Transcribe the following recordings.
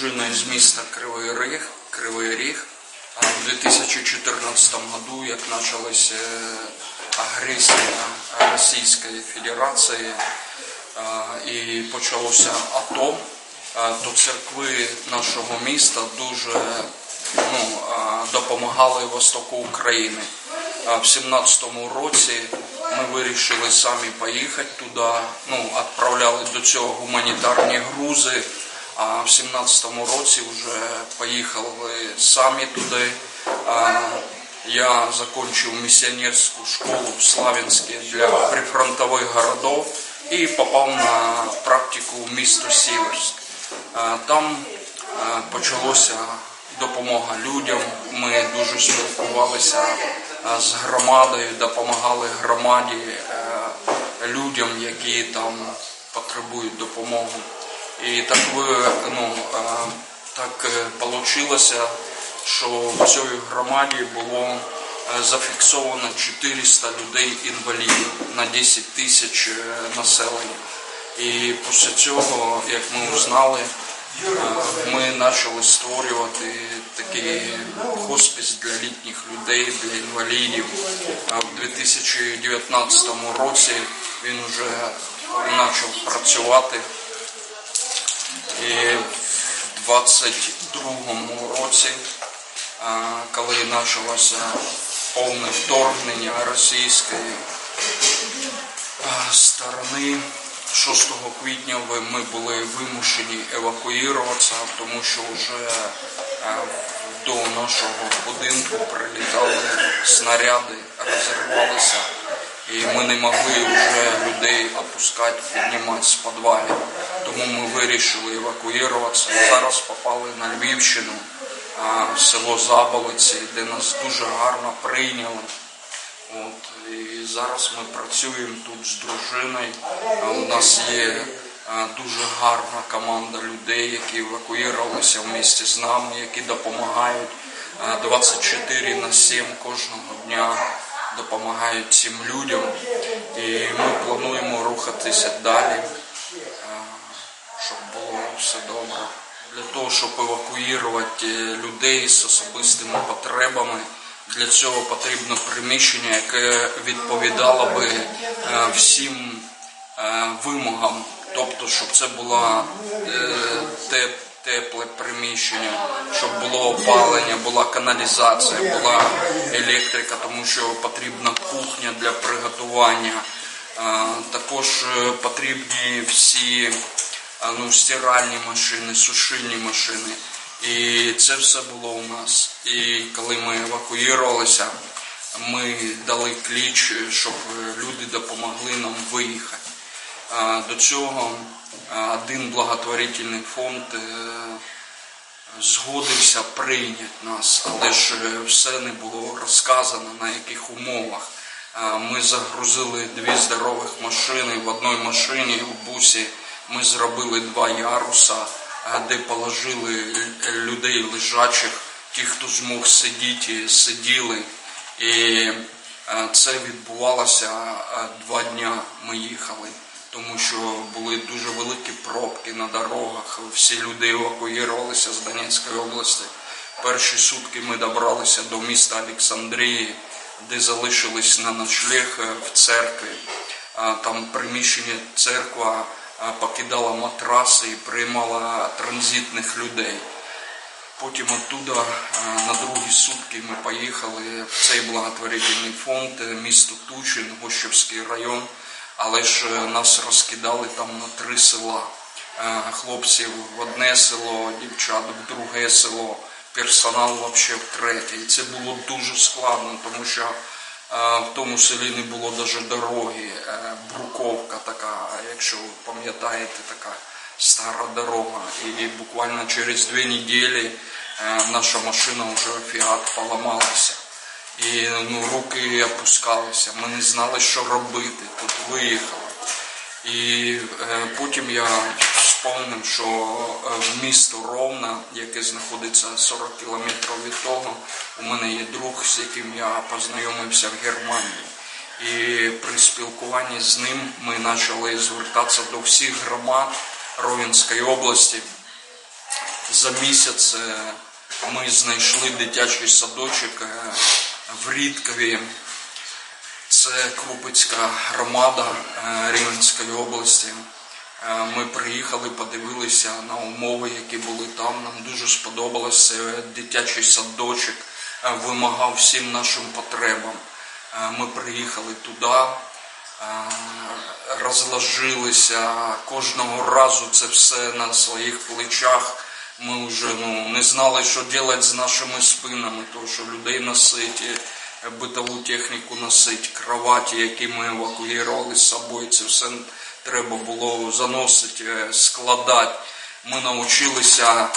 з міста Кривий Ріг, Кривий Ріг. А В 2014 году, як почалася агресія Російської Федерації і почалося АТО, то церкви нашого міста дуже ну, допомагали Востоку України. А В 17-му році ми вирішили самі поїхати туди, ну, відправляли до цього гуманітарні грузи. А в 17-му році вже поїхали самі туди. Я закончив миссионерскую школу в Славянске для прифронтових городов і попав на практику в місто Сіверськ. Там а, почалося допомога людям. Ми дуже спілкувалися з громадою, допомагали громаді, людям, які там потребують допомоги. І так ну, е, так вийшло, що в цій громаді було е, зафіксовано 400 людей інвалідів на 10 тисяч е, населення. І після цього, як ми узнали, е, ми почали створювати такий хоспис для літніх людей, для інвалідів. А в 2019 році він вже почав працювати. І в 22-му році, коли почалося повне вторгнення російської сторони, 6 квітня ми були вимушені евакуюватися, тому що вже до нашого будинку прилітали снаряди, розірвалися. І ми не могли вже людей опускати, піднімати з підвалів. Тому ми вирішили евакуюватися. Зараз попали на Львівщину, в село Заболиці, де нас дуже гарно прийняли. От, і зараз ми працюємо тут з дружиною. У нас є дуже гарна команда людей, які евакуювалися в місті з нами, які допомагають 24 на 7 кожного дня допомагають цим людям. І ми плануємо рухатися далі, щоб було все добре. Для того, щоб евакуювати е, людей з особистими потребами, для цього потрібно приміщення, яке відповідало би е, всім е, вимогам. Тобто, щоб це було тепле приміщення, щоб було опалення, була каналізація, була електрика, тому що потрібна кухня для приготування. Також потрібні всі ну, стиральні машини, сушильні машини. І це все було у нас. І коли ми евакуювалися, ми дали кліч, щоб люди допомогли нам виїхати. До цього один благотворительний фонд е, згодився прийняти нас, але ж е, все не було розказано на яких умовах. Ми загрузили дві здорових машини. В одній машині в бусі ми зробили два яруса, де положили людей лежачих, ті, хто змог сидіти, сиділи. І е, це відбувалося е, два дня. Ми їхали, тому що були дуже великі пробки на дорогах. Всі люди евакуювалися з Донецької області. Перші сутки ми добралися до міста Олександрії, де залишились на ночлег е, в церкві. Там приміщення церква покидала матраси і приймала транзитних людей. Потім оттуда е, на другі сутки ми поїхали в цей благотворительний фонд, е, місто Тучин, Гощевський район, але ж е, нас розкидали там на три села. Хлопців в одне село, дівчат в друге село, персонал взагалі в третє. І це було дуже складно, тому що в тому селі не було навіть дороги, е, бруковка така, якщо ви пам'ятаєте, така стара дорога. І буквально через дві неділі е, наша машина вже фіат поламалася. І ну, руки опускалися. Ми не знали, що робити. Тут виїхали. І е, потім я вспомнив, що е, місто Ровна, яке знаходиться 40 кілометрів від того, у мене є друг, з яким я познайомився в Германії. І при спілкуванні з ним ми почали звертатися до всіх громад Ровенської області за місяць е, ми знайшли дитячий садочок е, в Рідкові. Це Крупицька громада Рівненської області. Е, Ми приїхали, подивилися на умови, які були там. Нам дуже сподобалося. Дитячий садочок е, вимагав всім нашим потребам. Е, Ми приїхали туди, розложилися кожного разу це все на своїх плечах. Ми вже ну, не знали, що робити з нашими спинами, тому що людей носить, битову техніку носить, кроваті, які ми евакуювали з собою, це все треба було заносити, е, складати. Ми навчилися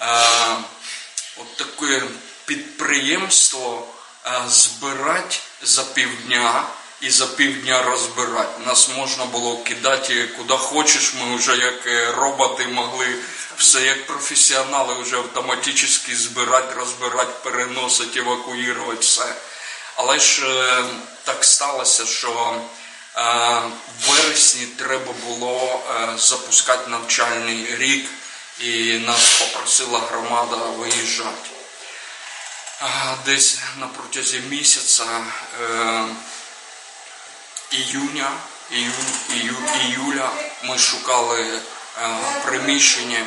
е, от таке підприємство е, збирати за півдня і за півдня розбирати. Нас можна було кидати куди хочеш. Ми вже як е, роботи могли все як професіонали вже автоматично збирати, розбирати, переносити, евакуювати все. Але ж е, так сталося, що в вересні треба було е, запускати навчальний рік, і нас попросила громада виїжджати. Десь на протязі місяця е, іюня, іюнь, ію, іюля ми шукали е, приміщення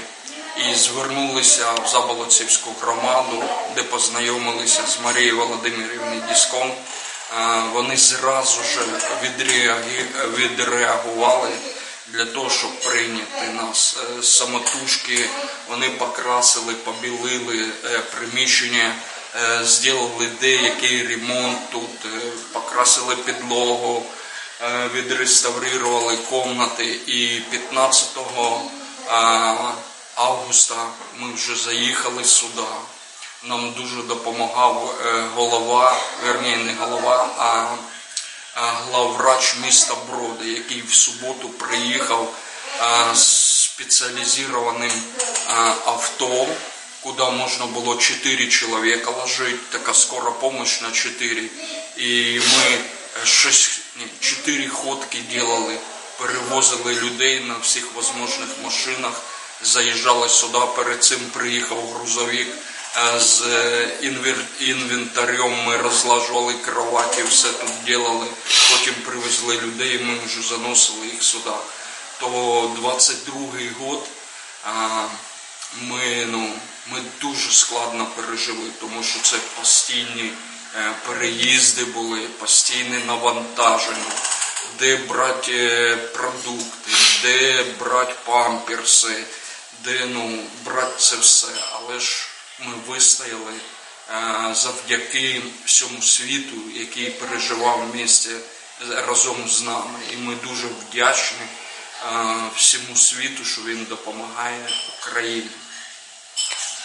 і звернулися в Заболоцівську громаду, де познайомилися з Марією Володимирівною Діском. Е, Вони зразу ж відреагували для того, щоб прийняти нас. Е, Самотужки вони покрасили, побілили е, приміщення, зробили деякий ремонт тут, покрасили підлогу, відреставрували кімнати і 15 е, августа ми вже заїхали сюди. Нам дуже допомагав е, голова, верні не голова, а главврач міста Броди, який в суботу приїхав з спеціалізованим авто, куди можна було 4 чоловіка ложити, така скора допомога на 4. І ми 6, ні, 4 ходки робили, перевозили людей на всіх можливих машинах, заїжджали сюди, перед цим приїхав грузовик. З е, інвентарем ми розлажували кроваті, все тут робили. Потім привезли людей, ми вже заносили їх сюди. То 22-й год ми, ну, ми дуже складно пережили, тому що це постійні е, переїзди були, постійне навантаження, де брати е, продукти, де брати памперси, де ну, брати це все. Але ж ми вистояли е, завдяки всьому світу, який переживав в місті разом з нами. І ми дуже вдячні е, всьому світу, що він допомагає Україні.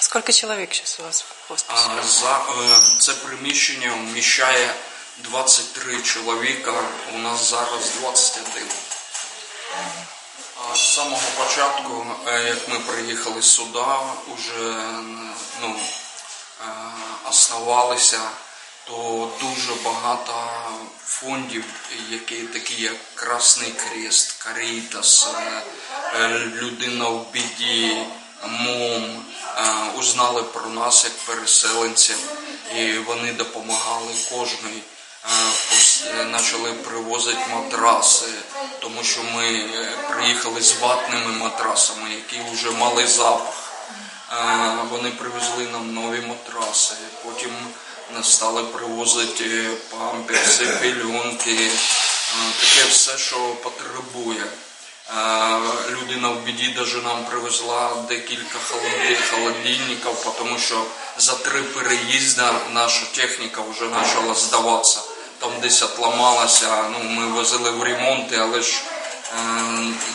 Сколько человек сейчас у вас в хосписе? За е, це приміщення вміщає 23 чоловіка. У нас зараз 21. З самого початку, е, як ми приїхали сюди, вже ну, е, основалися, то дуже багато фондів, які такі як Красний Крест, Карітас, е, Людина в біді, МОМ, узнали про нас як переселенців, і вони допомагали кожний. Е, Почали привозити матраси, тому що ми е, приїхали з ватними матрасами, які вже мали запах. Вони привезли нам нові матраси. Потім нас стали привозити памперси, пільонки, е, таке все, що потребує. Людина в біді даже нам привезла декілька холоди- холодильників, тому що за три переїзди наша техніка вже почала здаватися. Там десь отламалася, ну, ми возили в ремонти, але ж е,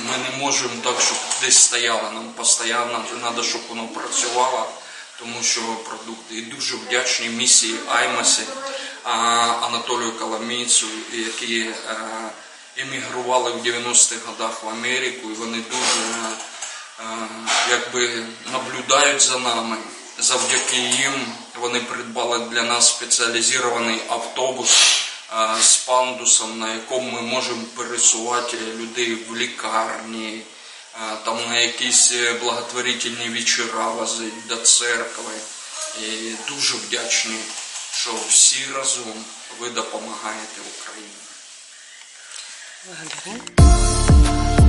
ми не можемо так, щоб десь стояло. Нам постійно треба, щоб воно працювало, тому що продукти. І дуже вдячні місії Аймасі Анатолію Коломійцю, які е, емігрували в 90-х годах в Америку, і вони дуже е, якби наблюдають за нами. Завдяки їм вони придбали для нас спеціалізований автобус з пандусом, на якому ми можемо пересувати людей в лікарні, там на якісь е, благотворительні вечора возить до церкви. І дуже вдячні, що всі разом ви допомагаєте Україні. Благодарим.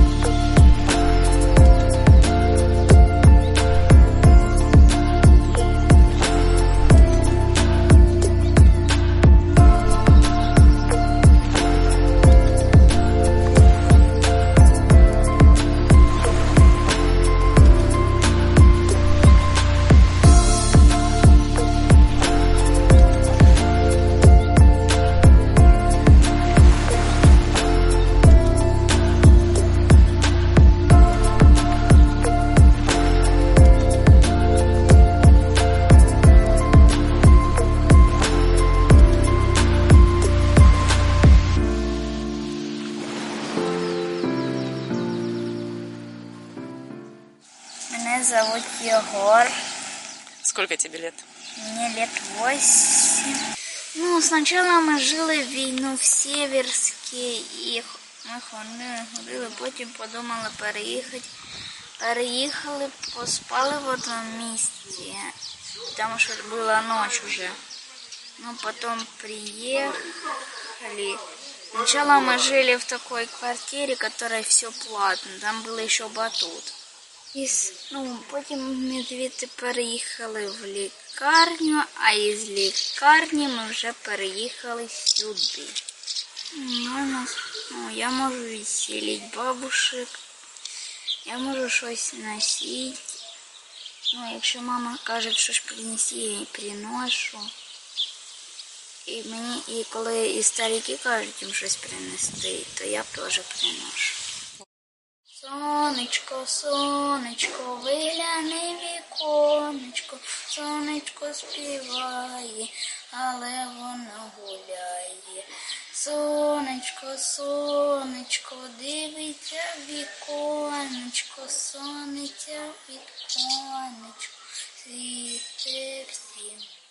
зовут Егор. Сколько тебе лет? Мне лет восемь. Ну, сначала ми жили війну в Сєверській і х- ми ходили, ходили, потім подумали переїхати. Переїхали, поспали в одному місці, тому що була ніч уже. Ну, потом приехали. Сначала мы жили в такой квартире, которой все платно. Там был еще батут. І, ну, потім ми звідти переїхали в лікарню, а із лікарні ми вже переїхали сюди. Ну, ну, я можу відсілити бабушек, я можу щось носити. Ну, якщо мама каже, що ж принеси, я їй приношу. І мені, і коли і старики кажуть їм щось принести, то я теж приношу. Сонечко, сонечко, вигляни віконечко, сонечко співає, але воно гуляє. Сонечко, сонечко, дивиться віконечко, сонечко, віконечко, світе всім